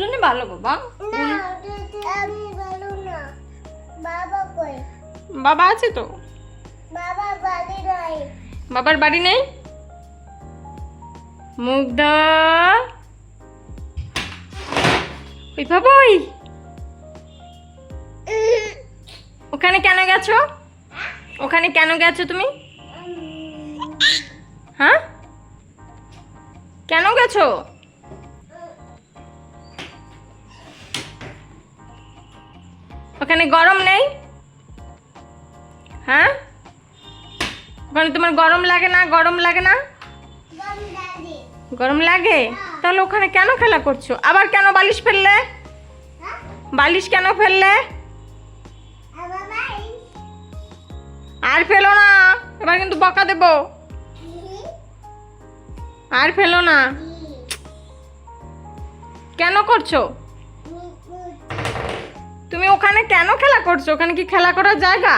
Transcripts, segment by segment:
দুজনে ভালো বাবা। আমি ভালো না। বাবা কই? বাবা আছে তো? বাবা বাড়ি নাই। বাবার বাড়ি নেই? মুগ্ধ। ওই বাবা ওখানে কেন গেছো? ওখানে কেন গেছো তুমি? হ্যাঁ? কেন গেছো? ওখানে গরম নেই? হ্যাঁ? ওখানে তোমার গরম লাগে না, গরম লাগে না? গরম লাগে? তাহলে ওখানে কেন খেলা করছ? আবার কেন বালিশ ফেললে? বালিশ কেন ফেললে? আর ফেলো না। এবার কিন্তু বকা দেবো। আর ফেলো না। কেন করছ? তুমি ওখানে কেন খেলা করছ? ওখানে কি খেলা করার জায়গা?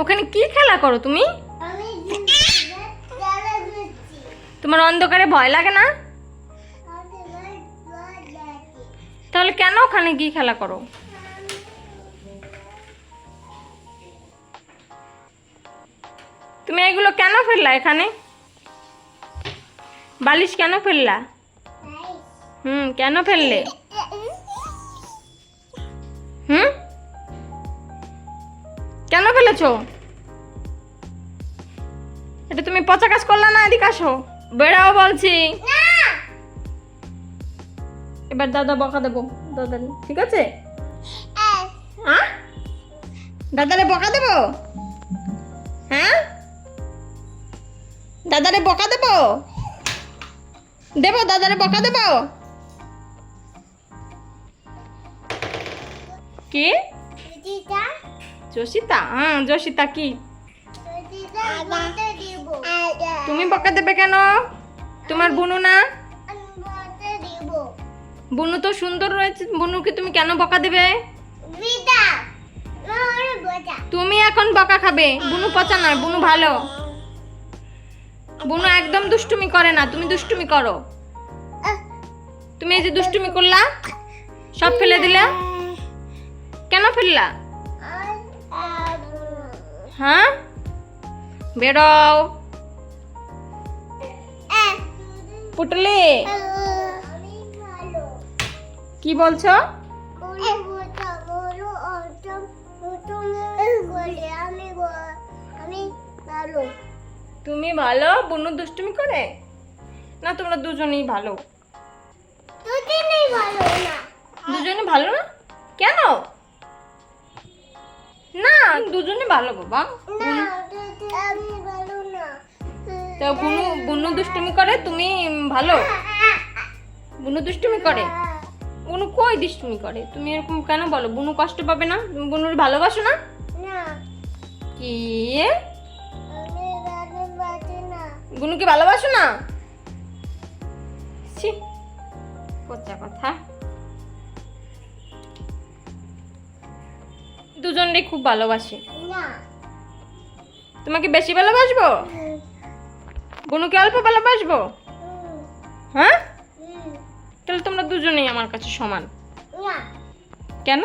ওখানে কি খেলা করো তুমি? তোমার অন্ধকারে ভয় লাগে না? তাহলে কেন ওখানে গিয়ে খেলা করো? তুমি এগুলো কেন ফেললা এখানে? বালিশ কেন ফেললা? হুম কেন ফেললে? হুম? কেন ফেলেছো? এটা তুমি পচা কাজ করলা না এদিকে আসো। বেড়াও বলছি। এবার দাদা বকা দেবো। দাদা ঠিক আছে? হ্যাঁ? দাদারে বকা দেবো? হ্যাঁ? দাদারে বকা দেবো? দেবো দাদারে বকা দেবো? কি? জসিতা হ্যাঁ জসিতা কি? তুমি বকা দেবে কেন? তোমার বুনু না? আমি বলতে দিব। বুনু তো সুন্দর রয়েছে। বুনুকে তুমি কেন বকা দেবে? তুমি এখন বকা খাবে। বুনু পচা নয় বুনু ভালো। বুনু একদম দুষ্টুমি করে না। তুমি দুষ্টুমি করো। তুমি এই যে দুষ্টুমি করলা সব ফেলে দিলা? কেন ফেললা? হ্যাঁ? বেরোও। পুটলি। কি বলছো? তুমি ভালো? বুনু দুষ্টুমি করে? না তোমরা দুজনেই ভালো। দুজনেই ভালো না। দুজনে ভালো না? কেন? না দুজনে ভালো বাবা। তো বুনু বুনু দুষ্টুমি করে তুমি ভালো? বুনু দুষ্টুমি করে? বুনু কই দুষ্টুমি করে? তুমি এরকম কেন বলো? বুনু কষ্ট পাবে না? তুমি বুনুর ভালোবাসো না? কি? আমি ভালোবাসি না। বুনুকে ভালোবাসো না? ছি পচা কথা। দুজনরে খুব ভালোবাসি। তোমাকে বেশি ভালোবাসবো? বুনুকে অল্প ভালোবাসবো? হ্যাঁ? তাহলে তোমরা দুজনেই আমার কাছে সমান। কেন?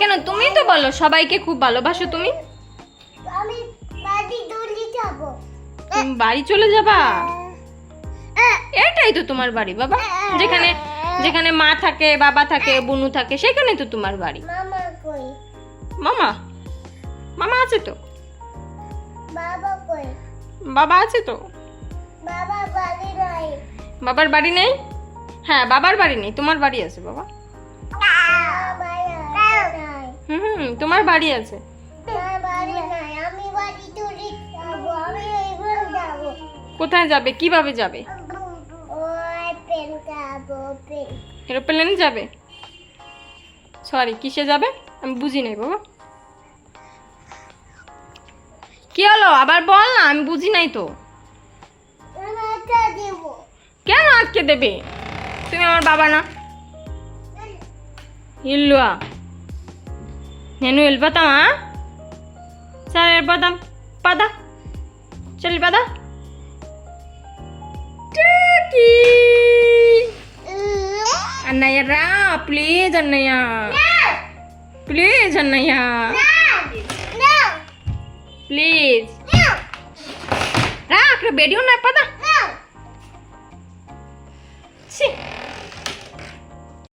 কেন তুমি তো বলো সবাইকে খুব ভালোবাসো তুমি? বাড়ি তুমি বাড়ি চলে যাবা? এটাই তো তোমার বাড়ি বাবা। যেখানে যেখানে মা থাকে বাবা থাকে বুনু থাকে সেখানে তো তোমার বাড়ি। মামা মামা? আছে তো? বাবা আছে তো? বাবার বাড়ি নেই? হ্যাঁ বাবার বাড়ি নেই তোমার বাড়ি আছে বাবা। হুম তোমার বাড়ি আছে। কোথায় যাবে? কীভাবে যাবে? যাবো পেন এরোপ্লেনে যাবে সরি কিসে যাবে আমি বুঝি নাই বাবা কি হলো আবার বল না আমি বুঝি নাই তো একটা দেবো কেন আটকে দেবে তুমি আমার বাবা না ఇల్లువా నేను వెళ్ళిపోతామా సరే వెళ్ళిపోతాం పద చల్ పదా అన్నయ్య రా ప్లీజ్ అన్నయ్య ప్లీజ్ అన్నయ్య ప్లీజ్ రా అక్కడ బెడి ఉన్నాయి పదా ఛీ